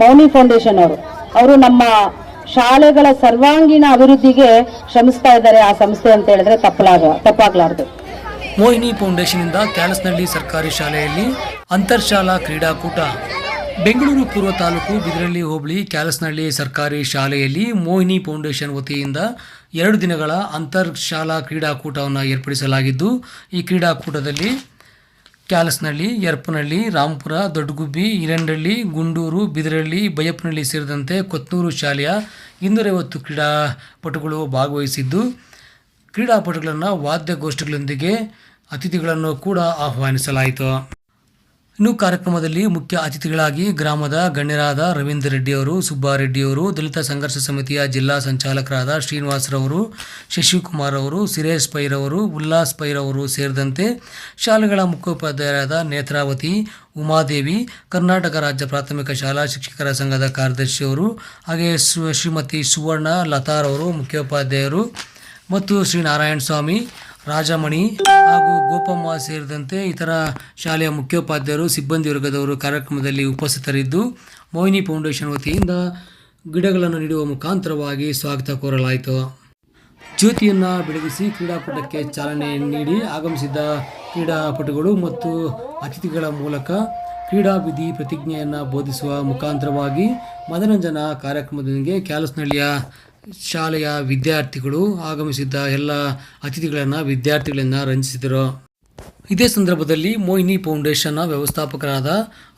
ಮೌನಿ foundation ಅವರು. ಅವರು ನಮ್ಮ ಶಾಲೆಗಳ ಸರ್ವಾಂಗೀಣ ಅಭಿವೃದ್ಧಿಗೆ ಶ್ರಮಿಸ್ತಾ ಇದ್ದಾರೆ ಆ ಸಂಸ್ಥೆ ಅಂತ ಹೇಳಿದ್ರೆ ತಪ್ಪಲಾಗ, ತಪ್ಪಾಗ್ಲಾರ್ದು. ಮೋಹಿನಿ ಫೌಂಡೇಶನ್ ಇಂದ ಕ್ಯಾಲಸ್ನಹಳ್ಳಿ ಸರ್ಕಾರಿ ಶಾಲೆಯಲ್ಲಿ ಅಂತರ್ಶಾಲಾ ಕ್ರೀಡಾಕೂಟ. ಬೆಂಗಳೂರು ಪೂರ್ವ ತಾಲೂಕು ಬಿದರಳ್ಳಿ ಹೋಬಳಿ ಕ್ಯಾಲಸ್ನಹಳ್ಳಿ ಸರ್ಕಾರಿ ಶಾಲೆಯಲ್ಲಿ ಮೋಹಿನಿ ಫೌಂಡೇಶನ್ ವತಿಯಿಂದ ಎರಡು ದಿನಗಳ ಅಂತರ್ ಶಾಲಾ ಕ್ರೀಡಾಕೂಟವನ್ನು ಏರ್ಪಡಿಸಲಾಗಿದ್ದು, ಈ ಕ್ರೀಡಾಕೂಟದಲ್ಲಿ ಕ್ಯಾಲಸ್ನಹಳ್ಳಿ ಯರ್ಪನಹಳ್ಳಿ ರಾಂಪುರ ದೊಡ್ಡಗುಬ್ಬಿ ಹಿರಂಡಳ್ಳಿ ಗುಂಡೂರು ಬಿದರಳ್ಳಿ ಬೈಯಪ್ಪನಹಳ್ಳಿ ಸೇರಿದಂತೆ ಕೊತ್ನೂರು ಶಾಲೆಯ ಇನ್ನೂರೈವತ್ತು ಕ್ರೀಡಾಪಟುಗಳು ಭಾಗವಹಿಸಿದ್ದು, ಕ್ರೀಡಾಪಟುಗಳನ್ನು ವಾದ್ಯಗೋಷ್ಠಿಗಳೊಂದಿಗೆ ಅತಿಥಿಗಳನ್ನು ಕೂಡ ಆಹ್ವಾನಿಸಲಾಯಿತು. ಇನ್ನು ಕಾರ್ಯಕ್ರಮದಲ್ಲಿ ಮುಖ್ಯ ಅತಿಥಿಗಳಾಗಿ ಗ್ರಾಮದ ಗಣ್ಯರಾದ ರವೀಂದ್ರ ರೆಡ್ಡಿಯವರು ಸುಬ್ಬಾರೆಡ್ಡಿಯವರು ದಲಿತ ಸಂಘರ್ಷ ಸಮಿತಿಯ ಜಿಲ್ಲಾ ಸಂಚಾಲಕರಾದ ಶ್ರೀನಿವಾಸರವರು ಶಶಿಕುಮಾರ್ ಅವರು ಸಿರೇಶ್ ಪೈರವರು, ಉಲ್ಲಾಸ್ ಪೈರವರು ಸೇರಿದಂತೆ ಶಾಲೆಗಳ ಮುಖ್ಯೋಪಾಧ್ಯಾಯರಾದ ನೇತ್ರಾವತಿ, ಉಮಾದೇವಿ, ಕರ್ನಾಟಕ ರಾಜ್ಯ ಪ್ರಾಥಮಿಕ ಶಾಲಾ ಶಿಕ್ಷಕರ ಸಂಘದ ಕಾರ್ಯದರ್ಶಿಯವರು, ಹಾಗೆಯೇ ಶ್ರೀಮತಿ ಸುವರ್ಣ ಲತಾರವರು, ಮುಖ್ಯೋಪಾಧ್ಯಾಯರು ಮತ್ತು ಶ್ರೀ ನಾರಾಯಣ ಸ್ವಾಮಿ ರಾಜಮಣಿ ಹಾಗೂ ಗೋಪಮ್ಮ ಸೇರಿದಂತೆ ಇತರ ಶಾಲೆಯ ಮುಖ್ಯೋಪಾಧ್ಯಾಯರು, ಸಿಬ್ಬಂದಿ ವರ್ಗದವರು ಕಾರ್ಯಕ್ರಮದಲ್ಲಿ ಉಪಸ್ಥಿತರಿದ್ದು, ಮೋಹಿನಿ ಫೌಂಡೇಶನ್ ವತಿಯಿಂದ ಗಿಡಗಳನ್ನು ನೀಡುವ ಮುಖಾಂತರವಾಗಿ ಸ್ವಾಗತ ಕೋರಲಾಯಿತು. ಜ್ಯೋತಿಯನ್ನು ಬೆಳಗಿಸಿ ಕ್ರೀಡಾಕೂಟಕ್ಕೆ ಚಾಲನೆ ನೀಡಿ ಆಗಮಿಸಿದ್ದ ಕ್ರೀಡಾಪಟುಗಳು ಮತ್ತು ಅತಿಥಿಗಳ ಮೂಲಕ ಕ್ರೀಡಾ ವಿಧಿ ಪ್ರತಿಜ್ಞೆಯನ್ನು ಬೋಧಿಸುವ ಮುಖಾಂತರವಾಗಿ ಮನರಂಜನಾ ಕಾರ್ಯಕ್ರಮದೊಂದಿಗೆ ಕ್ಯಾಲಸ್ನಹಳ್ಳಿಯ ಶಾಲೆಯ ವಿದ್ಯಾರ್ಥಿಗಳು ಆಗಮಿಸಿದ್ದ ಎಲ್ಲ ಅತಿಥಿಗಳನ್ನು ವಿದ್ಯಾರ್ಥಿಗಳನ್ನು ರಂಜಿಸಿದರು. ಇದೇ ಸಂದರ್ಭದಲ್ಲಿ ಮೋಹಿನಿ ಫೌಂಡೇಶನ್ನ ವ್ಯವಸ್ಥಾಪಕರಾದ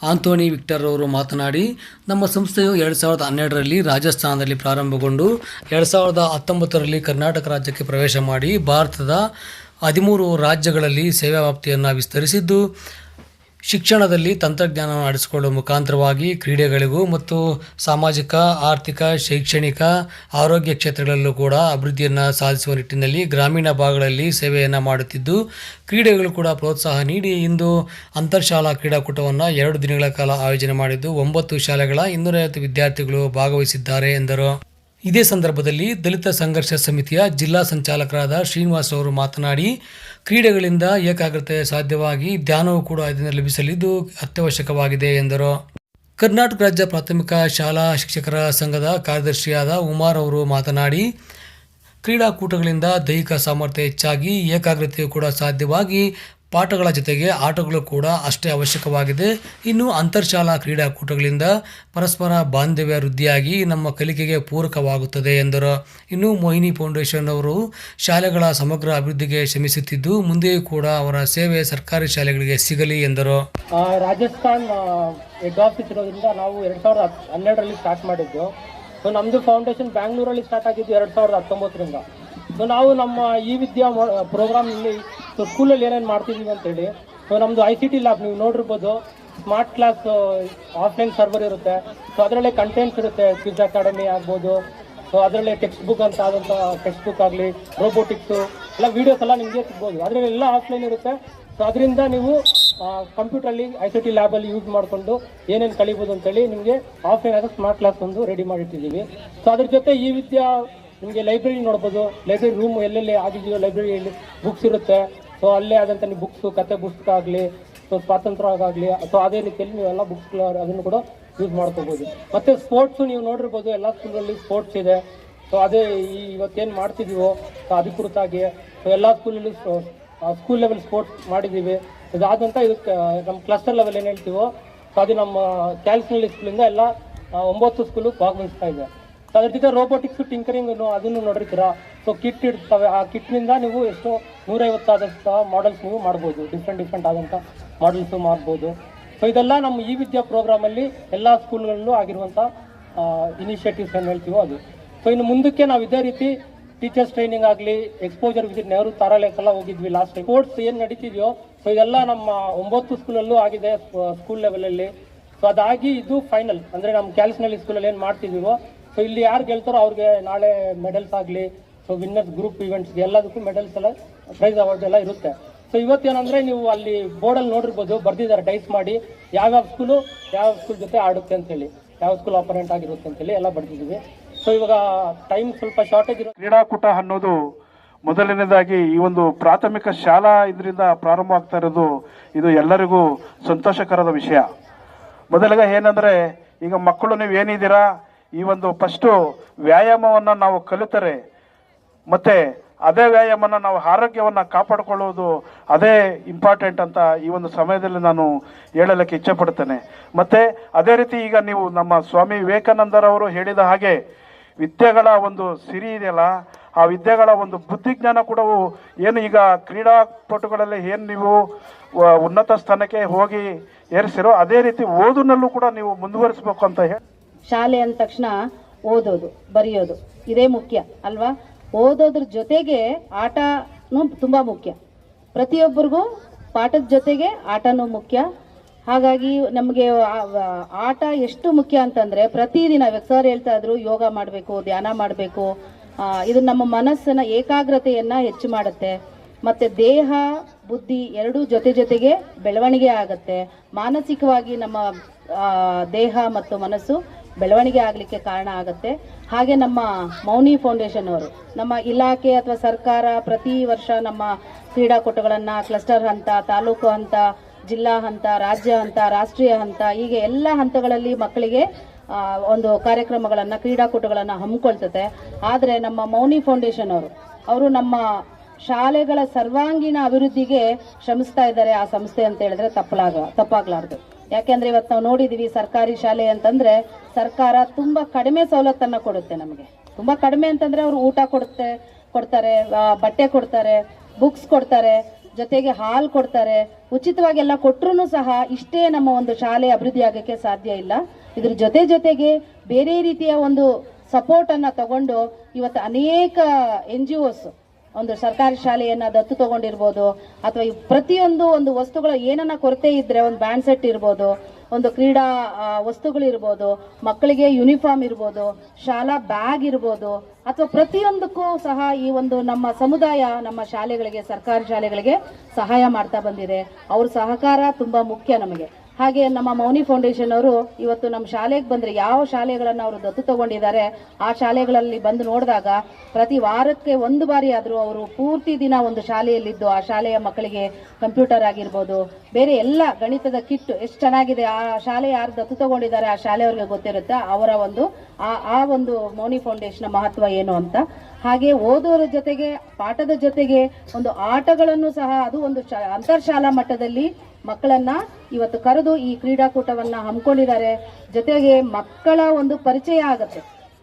ಆಂಥೋನಿ ವಿಕ್ಟರ್ ಅವರು ಮಾತನಾಡಿ, ನಮ್ಮ ಸಂಸ್ಥೆಯು ಎರಡು ಸಾವಿರದ ಹನ್ನೆರಡರಲ್ಲಿ ರಾಜಸ್ಥಾನದಲ್ಲಿ ಪ್ರಾರಂಭಗೊಂಡು, ಎರಡು ಸಾವಿರದ ಹತ್ತೊಂಬತ್ತರಲ್ಲಿ ಕರ್ನಾಟಕ ರಾಜ್ಯಕ್ಕೆ ಪ್ರವೇಶ ಮಾಡಿ, ಭಾರತದ ಹದಿಮೂರು ರಾಜ್ಯಗಳಲ್ಲಿ ಸೇವಾ ವ್ಯಾಪ್ತಿಯನ್ನು ವಿಸ್ತರಿಸಿದ್ದು ಶಿಕ್ಷಣದಲ್ಲಿ ತಂತ್ರಜ್ಞಾನವನ್ನು ಆಡಿಸಿಕೊಳ್ಳುವ ಮುಖಾಂತರವಾಗಿ ಕ್ರೀಡೆಗಳಿಗೂ ಮತ್ತು ಸಾಮಾಜಿಕ, ಆರ್ಥಿಕ, ಶೈಕ್ಷಣಿಕ, ಆರೋಗ್ಯ ಕ್ಷೇತ್ರಗಳಲ್ಲೂ ಕೂಡ ಅಭಿವೃದ್ಧಿಯನ್ನು ಸಾಧಿಸುವ ನಿಟ್ಟಿನಲ್ಲಿ ಗ್ರಾಮೀಣ ಭಾಗಗಳಲ್ಲಿ ಸೇವೆಯನ್ನು ಮಾಡುತ್ತಿದ್ದು, ಕ್ರೀಡೆಗಳು ಕೂಡ ಪ್ರೋತ್ಸಾಹ ನೀಡಿ ಇಂದು ಅಂತರ್ಶಾಲಾ ಕ್ರೀಡಾಕೂಟವನ್ನು ಎರಡು ದಿನಗಳ ಕಾಲ ಆಯೋಜನೆ ಮಾಡಿದ್ದು, ಒಂಬತ್ತು ಶಾಲೆಗಳ ಇನ್ನೂರೈವತ್ತು ವಿದ್ಯಾರ್ಥಿಗಳು ಭಾಗವಹಿಸಿದ್ದಾರೆ ಎಂದರು. ಇದೇ ಸಂದರ್ಭದಲ್ಲಿ ದಲಿತ ಸಂಘರ್ಷ ಸಮಿತಿಯ ಜಿಲ್ಲಾ ಸಂಚಾಲಕರಾದ ಶ್ರೀನಿವಾಸ್ ಅವರು ಮಾತನಾಡಿ ಕ್ರೀಡೆಗಳಿಂದ ಏಕಾಗ್ರತೆ ಸಾಧ್ಯವಾಗಿ ಧ್ಯಾನವೂ ಕೂಡ ಇದರಿಂದ ಲಭಿಸಲಿದ್ದು ಅತ್ಯವಶ್ಯಕವಾಗಿದೆ ಎಂದರು. ಕರ್ನಾಟಕ ರಾಜ್ಯ ಪ್ರಾಥಮಿಕ ಶಾಲಾ ಶಿಕ್ಷಕರ ಸಂಘದ ಕಾರ್ಯದರ್ಶಿಯಾದ ಉಮಾರ್ ಅವರು ಮಾತನಾಡಿ, ಕ್ರೀಡಾಕೂಟಗಳಿಂದ ದೈಹಿಕ ಸಾಮರ್ಥ್ಯ ಹೆಚ್ಚಾಗಿ ಏಕಾಗ್ರತೆಯು ಕೂಡ ಸಾಧ್ಯವಾಗಿ ಪಾಠಗಳ ಜೊತೆಗೆ ಆಟಗಳು ಕೂಡ ಅಷ್ಟೇ ಅವಶ್ಯಕವಾಗಿದೆ. ಇನ್ನು ಅಂತರ್ಶಾಲಾ ಕ್ರೀಡಾಕೂಟಗಳಿಂದ ಪರಸ್ಪರ ಬಾಂಧವ್ಯ ವೃದ್ಧಿಯಾಗಿ ನಮ್ಮ ಕಲಿಕೆಗೆ ಪೂರಕವಾಗುತ್ತದೆ ಎಂದರು. ಇನ್ನು ಮೋಹಿನಿ ಫೌಂಡೇಶನ್ ಅವರು ಶಾಲೆಗಳ ಸಮಗ್ರ ಅಭಿವೃದ್ಧಿಗೆ ಶ್ರಮಿಸುತ್ತಿದ್ದು, ಮುಂದೆಯೂ ಕೂಡ ಅವರ ಸೇವೆ ಸರ್ಕಾರಿ ಶಾಲೆಗಳಿಗೆ ಸಿಗಲಿ ಎಂದರು. ರಾಜಸ್ಥಾನ್ ಹೆಡ್ ಆಫೀಸ್ ಇರೋದ್ರಿಂದ ನಾವು ಎರಡು ಸಾವಿರದ ಹನ್ನೆರಡರಲ್ಲಿ ಸ್ಟಾರ್ಟ್ ಮಾಡಿದ್ದು. ಸೊ ನಮ್ಮದು ಫೌಂಡೇಶನ್ ಬ್ಯಾಂಗ್ಳೂರಲ್ಲಿ ಸ್ಟಾರ್ಟ್ ಆಗಿದ್ದು ಎರಡು ಸಾವಿರದ ಹತ್ತೊಂಬತ್ತರಿಂದ. ಸೊ ನಾವು ನಮ್ಮ ಈ ವಿದ್ಯಾ ಪ್ರೋಗ್ರಾಮ್ನಲ್ಲಿ ಸೊ ಸ್ಕೂಲಲ್ಲಿ ಏನೇನು ಮಾಡ್ತಿದ್ದೀವಿ ಅಂತೇಳಿ. ಸೊ ನಮ್ಮದು ಐ ಸಿ ಟಿ ಲ್ಯಾಬ್ ನೀವು ನೋಡಿರ್ಬೋದು. ಸ್ಮಾರ್ಟ್ ಕ್ಲಾಸ್ ಆಫ್ಲೈನ್ ಸರ್ವರ್ ಇರುತ್ತೆ. ಸೊ ಅದರಲ್ಲೇ ಕಂಟೆಂಟ್ಸ್ ಇರುತ್ತೆ. ಕ್ವಿಜ್ ಅಕಾಡೆಮಿ ಆಗ್ಬೋದು. ಸೊ ಅದರಲ್ಲೇ ಟೆಕ್ಸ್ಟ್ ಬುಕ್ ಅಂತ ಆದಂಥ ಟೆಕ್ಸ್ಟ್ ಬುಕ್ ಆಗಲಿ ರೋಬೋಟಿಕ್ಸು ಎಲ್ಲ ವೀಡಿಯೋಸ್ ಎಲ್ಲ ನಿಮಗೆ ಸಿಗ್ಬೋದು. ಅದರಲ್ಲಿ ಎಲ್ಲ ಆಫ್ಲೈನ್ ಇರುತ್ತೆ. ಸೊ ಅದರಿಂದ ನೀವು ಕಂಪ್ಯೂಟರಲ್ಲಿ ಐ ಸಿ ಟಿ ಲ್ಯಾಬಲ್ಲಿ ಯೂಸ್ ಮಾಡಿಕೊಂಡು ಏನೇನು ಕಲಿಬೋದು ಅಂತೇಳಿ ನಿಮಗೆ ಆಫ್ಲೈನ್ ಆಗ ಸ್ಮಾರ್ಟ್ ಕ್ಲಾಸ್ ಒಂದು ರೆಡಿ ಮಾಡಿಟ್ಟಿದ್ದೀವಿ ಸೊ ಅದ್ರ ಜೊತೆ ಈ ವಿದ್ಯಾ, ನಿಮಗೆ ಲೈಬ್ರರಿ ನೋಡ್ಬೋದು. ಲೈಬ್ರರಿ ರೂಮ್ ಎಲ್ಲೆಲ್ಲಿ ಆಗಿದೆಯೋ ಲೈಬ್ರರಿಯಲ್ಲಿ ಬುಕ್ಸ್ ಇರುತ್ತೆ. ಸೊ ಅಲ್ಲೇ ಆದಂಥ ನೀವು ಬುಕ್ಸು ಕತೆ ಪುಸ್ತಕ ಆಗಲಿ ಸೊ ಸ್ವಾತಂತ್ರ್ಯ ಆಗಲಿ ಅಥವಾ ಅದೇ ರೀತಿಯಲ್ಲಿ ನೀವೆಲ್ಲ ಬುಕ್ಸ್ ಅದನ್ನು ಕೂಡ ಯೂಸ್ ಮಾಡ್ಕೋಬೋದು. ಮತ್ತು ಸ್ಪೋರ್ಟ್ಸು ನೀವು ನೋಡಿರ್ಬೋದು, ಎಲ್ಲ ಸ್ಕೂಲಲ್ಲಿ ಸ್ಪೋರ್ಟ್ಸ್ ಇದೆ. ಸೊ ಅದೇ ಈ ಇವತ್ತೇನು ಮಾಡ್ತಿದ್ದೀವೋ ಸೊ ಅಧಿಕೃತಾಗಿ ಸೊ ಎಲ್ಲ ಸ್ಕೂಲಲ್ಲಿ ಸ್ಕೂಲ್ ಲೆವೆಲ್ ಸ್ಪೋರ್ಟ್ಸ್ ಮಾಡಿದ್ದೀವಿ. ಇದಾದಂಥ ಇದಕ್ಕೆ, ನಮ್ಮ ಕ್ಲಸ್ಟರ್ ಲೆವೆಲ್ ಏನು ಹೇಳ್ತೀವೋ ಸೊ ಅದು ನಮ್ಮ ಕ್ಯಾಲ್ಸ್ನಲ್ಲಿ ಸ್ಕೂಲಿಂದ ಎಲ್ಲ ಒಂಬತ್ತು ಸ್ಕೂಲು ಭಾಗವಹಿಸ್ತಾ ಇದೆ. ಸೊ ಅದ್ರ ಜೊತೆ ರೋಬೋಟಿಕ್ಸ್ ಟಿಂಕರಿಂಗ್ ಅದನ್ನು ನೋಡಿರ್ತೀರಾ? ಸೊ ಕಿಟ್ ಇರ್ತವೆ ಆ ಕಿಟ್ನಿಂದ ನೀವು ಎಷ್ಟೋ ಆದಷ್ಟು ಮಾಡೆಲ್ಸ್ ನೀವು ಮಾಡ್ಬೋದು. ಡಿಫ್ರೆಂಟ್ ಡಿಫ್ರೆಂಟ್ ಆದಂಥ ಮಾಡೆಲ್ಸ್ ಮಾಡ್ಬೋದು. ಸೊ ಇದೆಲ್ಲ ನಮ್ಮ ಈ ವಿದ್ಯಾ ಪ್ರೋಗ್ರಾಮಲ್ಲಿ ಎಲ್ಲ ಸ್ಕೂಲ್ಗಳಲ್ಲೂ ಆಗಿರುವಂಥ ಇನಿಷಿಯೇಟಿವ್ಸ್ ಏನು ಹೇಳ್ತೀವೋ ಅದು. ಸೊ ಇನ್ನು ಮುಂದಕ್ಕೆ ನಾವು ಇದೇ ರೀತಿ ಟೀಚರ್ಸ್ ಟ್ರೈನಿಂಗ್ ಆಗಲಿ ಎಕ್ಸ್ಪೋಜರ್ ವಿಸಿಟ್ ನೆಹರು ತಾರಾಲಯಕ್ಕೆಲ್ಲ ಹೋಗಿದ್ವಿ ಲಾಸ್ಟ್ ಸ್ಪೋರ್ಟ್ಸ್ ಏನು ನಡೀತಿದೆಯೋ ಸೊ ಇದೆಲ್ಲ ನಮ್ಮ ಒಂಬತ್ತು ಸ್ಕೂಲಲ್ಲೂ ಆಗಿದೆ ಸ್ಕೂಲ್ ಲೆವೆಲಲ್ಲಿ ಸೊ ಅದಾಗಿ ಇದು ಫೈನಲ್ ಅಂದರೆ ನಮ್ಮ ಕ್ಯಾಲ್ಸ್ನಲ್ಲಿ ಸ್ಕೂಲಲ್ಲಿ ಏನು ಮಾಡ್ತಿದ್ದೀವೋ ಸೊ ಇಲ್ಲಿ ಯಾರು ಗೆಲ್ತಾರೋ ಅವ್ರಿಗೆ ನಾಳೆ ಮೆಡಲ್ಸ್ ಆಗಲಿ ಸೊ ವಿನ್ನರ್ಸ್ ಗ್ರೂಪ್ ಇವೆಂಟ್ಸ್ಗೆ ಎಲ್ಲದಕ್ಕೂ ಮೆಡಲ್ಸ್ ಎಲ್ಲ ಪ್ರೈಸ್ ಅವಾರ್ಡ್ ಎಲ್ಲ ಇರುತ್ತೆ. ಸೊ ಇವತ್ತೇನಂದ್ರೆ ನೀವು ಅಲ್ಲಿ ಬೋರ್ಡಲ್ಲಿ ನೋಡಿರ್ಬೋದು, ಬರ್ದಿದ್ದಾರೆ ಡೈಸ್ ಮಾಡಿ, ಯಾವ್ಯಾವ ಸ್ಕೂಲು ಯಾವ ಸ್ಕೂಲ್ ಜೊತೆ ಆಡುತ್ತೆ ಅಂತೇಳಿ, ಯಾವ ಸ್ಕೂಲ್ ಆಪರೆಂಟ್ ಆಗಿರುತ್ತೆ ಅಂತೇಳಿ ಎಲ್ಲ ಬರ್ದಿದ್ದೀವಿ. ಸೊ ಇವಾಗ ಟೈಮ್ ಸ್ವಲ್ಪ ಶಾರ್ಟೇಜ್ ಇರೋ ಕ್ರೀಡಾಕೂಟ ಅನ್ನೋದು ಮೊದಲನೇದಾಗಿ ಈ ಒಂದು ಪ್ರಾಥಮಿಕ ಶಾಲಾ ಇದರಿಂದ ಪ್ರಾರಂಭ ಆಗ್ತಾ ಇರೋದು, ಇದು ಎಲ್ಲರಿಗೂ ಸಂತೋಷಕರದ ವಿಷಯ. ಮೊದಲಿಗೆ ಏನಂದ್ರೆ, ಈಗ ಮಕ್ಕಳು ನೀವು ಏನಿದ್ದೀರಾ ಈ ಒಂದು ಫಸ್ಟು ವ್ಯಾಯಾಮವನ್ನು ನಾವು ಕಲಿತರೆ, ಮತ್ತೆ ಅದೇ ವ್ಯಾಯಾಮನ ನಾವು ಆರೋಗ್ಯವನ್ನು ಕಾಪಾಡಿಕೊಳ್ಳುವುದು ಅದೇ ಇಂಪಾರ್ಟೆಂಟ್ ಅಂತ ಈ ಒಂದು ಸಮಯದಲ್ಲಿ ನಾನು ಹೇಳಲಿಕ್ಕೆ ಇಚ್ಛೆಪಡ್ತೇನೆ ಮತ್ತೆ ಅದೇ ರೀತಿ ಈಗ ನೀವು ನಮ್ಮ ಸ್ವಾಮಿ ವಿವೇಕಾನಂದರವರು ಹೇಳಿದ ಹಾಗೆ ವಿದ್ಯೆಗಳ ಒಂದು ಸಿರಿ ಇದೆಯಲ್ಲ, ಆ ವಿದ್ಯೆಗಳ ಒಂದು ಬುದ್ಧಿಜ್ಞಾನ ಕೂಡ ಏನು ಈಗ ಕ್ರೀಡಾಪಟುಗಳಲ್ಲಿ ಏನು ನೀವು ಉನ್ನತ ಸ್ಥಾನಕ್ಕೆ ಹೋಗಿ ಏರಿಸಿರೋ ಅದೇ ರೀತಿ ಓದಿನಲ್ಲೂ ಕೂಡ ನೀವು ಮುಂದುವರಿಸಬೇಕು ಅಂತ ಹೇಳಿ ಶಾಲೆ ಅಂದ ತಕ್ಷಣ ಓದೋದು, ಬರೆಯೋದು. ಇದೇ ಮುಖ್ಯ, ಅಲ್ವಾ? ಓದೋದ್ರ ಜೊತೆಗೆ ಆಟನೂ ತುಂಬ ಮುಖ್ಯ. ಪ್ರತಿಯೊಬ್ಬರಿಗೂ ಪಾಠದ ಜೊತೆಗೆ ಆಟನೂ ಮುಖ್ಯ. ಹಾಗಾಗಿ ನಮಗೆ ಆಟ ಎಷ್ಟು ಮುಖ್ಯ ಅಂತಂದರೆ ಪ್ರತಿದಿನ ಸರ್ ಹೇಳ್ತಾ ಇದ್ರು, ಯೋಗ ಮಾಡಬೇಕು, ಧ್ಯಾನ ಮಾಡಬೇಕು. ಇದು ನಮ್ಮ ಮನಸ್ಸನ್ನು ಏಕಾಗ್ರತೆಯನ್ನು ಹೆಚ್ಚು ಮಾಡುತ್ತೆ. ಮತ್ತು ದೇಹ, ಬುದ್ಧಿ ಎರಡೂ ಜೊತೆ ಜೊತೆಗೆ ಬೆಳವಣಿಗೆ ಆಗುತ್ತೆ. ಮಾನಸಿಕವಾಗಿ ನಮ್ಮ ದೇಹ ಮತ್ತು ಮನಸ್ಸು ಬೆಳವಣಿಗೆ ಆಗಲಿಕ್ಕೆ ಕಾರಣ ಆಗುತ್ತೆ. ಹಾಗೆ ನಮ್ಮ ಮೌನಿ ಫೌಂಡೇಶನ್ ಅವರು, ನಮ್ಮ ಇಲಾಖೆ ಅಥವಾ ಸರ್ಕಾರ ಪ್ರತಿ ವರ್ಷ ನಮ್ಮ ಕ್ರೀಡಾಕೂಟಗಳನ್ನು ಕ್ಲಸ್ಟರ್ ಹಂತ, ತಾಲೂಕು ಹಂತ, ಜಿಲ್ಲಾ ಹಂತ, ರಾಜ್ಯ ಹಂತ, ರಾಷ್ಟ್ರೀಯ ಹಂತ, ಹೀಗೆ ಎಲ್ಲ ಹಂತಗಳಲ್ಲಿ ಮಕ್ಕಳಿಗೆ ಒಂದು ಕಾರ್ಯಕ್ರಮಗಳನ್ನು, ಕ್ರೀಡಾಕೂಟಗಳನ್ನು ಹಮ್ಮಿಕೊಳ್ತದೆ ಆದರೆ ನಮ್ಮ ಮೌನಿ ಫೌಂಡೇಶನ್ ಅವರು ಅವರು ನಮ್ಮ ಶಾಲೆಗಳ ಸರ್ವಾಂಗೀಣ ಅಭಿವೃದ್ಧಿಗೆ ಶ್ರಮಿಸ್ತಾ ಇದ್ದಾರೆ. ಆ ಸಂಸ್ಥೆ ಅಂತ ಹೇಳಿದ್ರೆ ತಪ್ಪಲಾಗ, ತಪ್ಪಾಗ್ಲಾರ್ದು. ಯಾಕೆಂದ್ರೆ ಇವತ್ತು ನಾವು ನೋಡಿದ್ದೀವಿ ಸರ್ಕಾರಿ ಶಾಲೆ ಅಂತಂದ್ರೆ ಸರ್ಕಾರ ತುಂಬಾ ಕಡಿಮೆ ಸವಲತ್ತನ್ನ ಕೊಡುತ್ತೆ ನಮಗೆ. ತುಂಬಾ ಕಡಿಮೆ ಅಂತಂದ್ರೆ ಅವರು ಊಟ ಕೊಡುತ್ತೆ, ಕೊಡ್ತಾರೆ ಬಟ್ಟೆ ಕೊಡ್ತಾರೆ ಬುಕ್ಸ್ ಕೊಡ್ತಾರೆ, ಜೊತೆಗೆ ಹಾಲ್ ಕೊಡ್ತಾರೆ. ಉಚಿತವಾಗೆಲ್ಲ ಕೊಟ್ಟರು ಸಹ ಇಷ್ಟೇ ನಮ್ಮ ಒಂದು ಶಾಲೆ ಅಭಿವೃದ್ಧಿ ಆಗೋಕ್ಕೆ ಸಾಧ್ಯ ಇಲ್ಲ. ಇದ್ರ ಜೊತೆ ಜೊತೆಗೆ ಬೇರೆ ರೀತಿಯ ಒಂದು ಸಪೋರ್ಟ್ ಅನ್ನ ತಗೊಂಡು ಇವತ್ತು ಅನೇಕ ಎನ್ ಜಿ ಒಸ್ ಒಂದು ಸರ್ಕಾರಿ ಶಾಲೆಯನ್ನ ದತ್ತು ತಗೊಂಡಿರ್ಬೋದು, ಅಥವಾ ಪ್ರತಿಯೊಂದು ಒಂದು ವಸ್ತುಗಳ ಏನನ್ನ ಕೊರತೆ ಇದ್ರೆ ಒಂದು ಬ್ಯಾಂಡ್ ಸೆಟ್ ಇರ್ಬೋದು, ಒಂದು ಕ್ರೀಡಾ ವಸ್ತುಗಳಿರ್ಬೋದು ಮಕ್ಕಳಿಗೆ ಯೂನಿಫಾರ್ಮ್ ಇರ್ಬೋದು, ಶಾಲಾ ಬ್ಯಾಗ್ ಇರ್ಬೋದು, ಅಥವಾ ಪ್ರತಿಯೊಂದಕ್ಕೂ ಸಹ ಈ ಒಂದು ನಮ್ಮ ಸಮುದಾಯ ನಮ್ಮ ಶಾಲೆಗಳಿಗೆ, ಸರ್ಕಾರಿ ಶಾಲೆಗಳಿಗೆ ಸಹಾಯ ಮಾಡ್ತಾ ಬಂದಿದೆ. ಅವ್ರ ಸಹಕಾರ ತುಂಬಾ ಮುಖ್ಯ ನಮಗೆ. ಹಾಗೆ ನಮ್ಮ ಮೌನಿ ಫೌಂಡೇಶನ್ ಅವರು ಇವತ್ತು ನಮ್ಮ ಶಾಲೆಗೆ ಬಂದರೆ ಯಾವ ಶಾಲೆಗಳನ್ನು ಅವರು ದತ್ತು ತಗೊಂಡಿದ್ದಾರೆ, ಆ ಶಾಲೆಗಳಲ್ಲಿ ಬಂದು ನೋಡಿದಾಗ ಪ್ರತಿ ವಾರಕ್ಕೆ ಒಂದು ಬಾರಿ ಆದರೂ ಅವರು ಪೂರ್ತಿ ದಿನ ಒಂದು ಶಾಲೆಯಲ್ಲಿದ್ದು ಆ ಶಾಲೆಯ ಮಕ್ಕಳಿಗೆ ಕಂಪ್ಯೂಟರ್ ಆಗಿರ್ಬೋದು, ಬೇರೆ ಎಲ್ಲ ಗಣಿತದ ಕಿಟ್ ಎಷ್ಟು ಚೆನ್ನಾಗಿದೆ, ಆ ಶಾಲೆ ಯಾರು ದತ್ತು ತಗೊಂಡಿದ್ದಾರೆ, ಆ ಶಾಲೆಯವ್ರಿಗೆ ಗೊತ್ತಿರುತ್ತೆ, ಅವರ ಒಂದು ಆ ಆ ಒಂದು ಮೌನಿ ಫೌಂಡೇಶನ್ ಮಹತ್ವ ಏನು ಅಂತ ಹಾಗೆ ಓದೋರ ಜೊತೆಗೆ, ಪಾಠದ ಜೊತೆಗೆ ಒಂದು ಆಟಗಳನ್ನು ಸಹ, ಅದು ಒಂದು ಅಂತರ್ಶಾಲಾ ಮಟ್ಟದಲ್ಲಿ ಮಕ್ಕಳನ್ನ ಇವತ್ತು ಕರೆದು ಈ ಕ್ರೀಡಾಕೂಟವನ್ನ ಹಮ್ಮಿಕೊಂಡಿದ್ದಾರೆ. ಜೊತೆಗೆ ಮಕ್ಕಳ ಒಂದು ಪರಿಚಯ ಆಗುತ್ತೆ.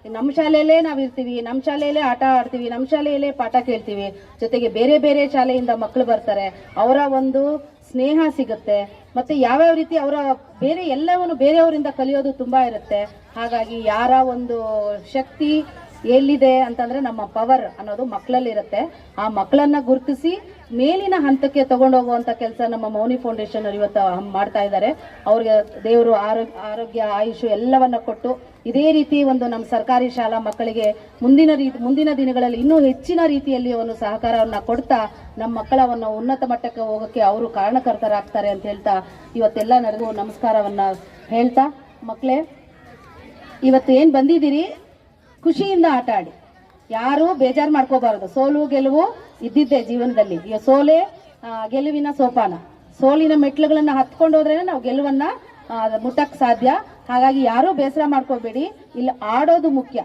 ನಮ್ಮ ಶಾಲೆಯಲ್ಲೇ ನಾವು ಇರ್ತೀವಿ, ನಮ್ಮ ಶಾಲೆಯಲ್ಲೇ ಆಟ ಆಡ್ತೀವಿ, ನಮ್ಮ ಶಾಲೆಯಲ್ಲೇ ಪಾಠ ಕೇಳ್ತೀವಿ. ಜೊತೆಗೆ ಬೇರೆ ಬೇರೆ ಶಾಲೆಯಿಂದ ಮಕ್ಕಳು ಬರ್ತಾರೆ. ಅವರ ಒಂದು ಸ್ನೇಹ ಸಿಗುತ್ತೆ. ಮತ್ತೆ ಯಾವ್ಯಾವ ರೀತಿ ಅವರ ಬೇರೆ ಎಲ್ಲವನ್ನು ಬೇರೆಯವರಿಂದ ಕಲಿಯೋದು ತುಂಬಾ ಇರುತ್ತೆ. ಹಾಗಾಗಿ ಯಾರ ಒಂದು ಶಕ್ತಿ ಎಲ್ಲಿದೆ ಅಂತಂದ್ರೆ ನಮ್ಮ ಪವರ್ ಅನ್ನೋದು ಮಕ್ಕಳಲ್ಲಿರುತ್ತೆ ಆ ಮಕ್ಕಳನ್ನ ಗುರುತಿಸಿ ಮೇಲಿನ ಹಂತಕ್ಕೆ ತಗೊಂಡೋಗುವಂತ ಕೆಲಸ ನಮ್ಮ ಮೌನಿ ಫೌಂಡೇಶನ್ ಅವರು ಇವತ್ತು ಮಾಡ್ತಾ ಇದ್ದಾರೆ. ಅವ್ರಿಗೆ ದೇವರು ಆರೋಗ್ಯ ಆರೋಗ್ಯ, ಆಯುಷ್ ಎಲ್ಲವನ್ನ ಕೊಟ್ಟು ಇದೇ ರೀತಿ ಒಂದು ನಮ್ಮ ಸರ್ಕಾರಿ ಶಾಲಾ ಮಕ್ಕಳಿಗೆ ಮುಂದಿನ ರೀತಿ ಮುಂದಿನ ದಿನಗಳಲ್ಲಿ ಇನ್ನೂ ಹೆಚ್ಚಿನ ರೀತಿಯಲ್ಲಿ ಒಂದು ಸಹಕಾರವನ್ನ ಕೊಡ್ತಾ ನಮ್ಮ ಮಕ್ಕಳವನ್ನು ಉನ್ನತ ಮಟ್ಟಕ್ಕೆ ಹೋಗೋಕ್ಕೆ ಅವರು ಕಾರಣಕರ್ತರಾಗ್ತಾರೆ ಅಂತ ಹೇಳ್ತಾ ಇವತ್ತೆಲ್ಲ ನಡೆದು ನಮಸ್ಕಾರವನ್ನ ಹೇಳ್ತಾ. ಮಕ್ಕಳೇ ಇವತ್ತು ಏನು ಬಂದಿದ್ದೀರಿ? ಖುಷಿಯಿಂದ ಆಟ ಆಡಿ. ಯಾರು ಬೇಜಾರು ಮಾಡ್ಕೋಬಾರದು. ಸೋಲು, ಗೆಲುವು ಇದ್ದಿದ್ದೆ ಜೀವನದಲ್ಲಿ. ಈಗ ಸೋಲೆ ಗೆಲುವಿನ ಸೋಪಾನ. ಸೋಲಿನ ಮೆಟ್ಲುಗಳನ್ನ ಹತ್ಕೊಂಡು ಹೋದ್ರೆ ನಾವು ಗೆಲುವನ್ನ ಮುಟ್ಟಕ್ಕೆ ಮುಟ್ಟಕ್ ಸಾಧ್ಯ. ಹಾಗಾಗಿ ಯಾರು ಬೇಸರ ಮಾಡ್ಕೋಬೇಡಿ. ಇಲ್ಲಿ ಆಡೋದು ಮುಖ್ಯ.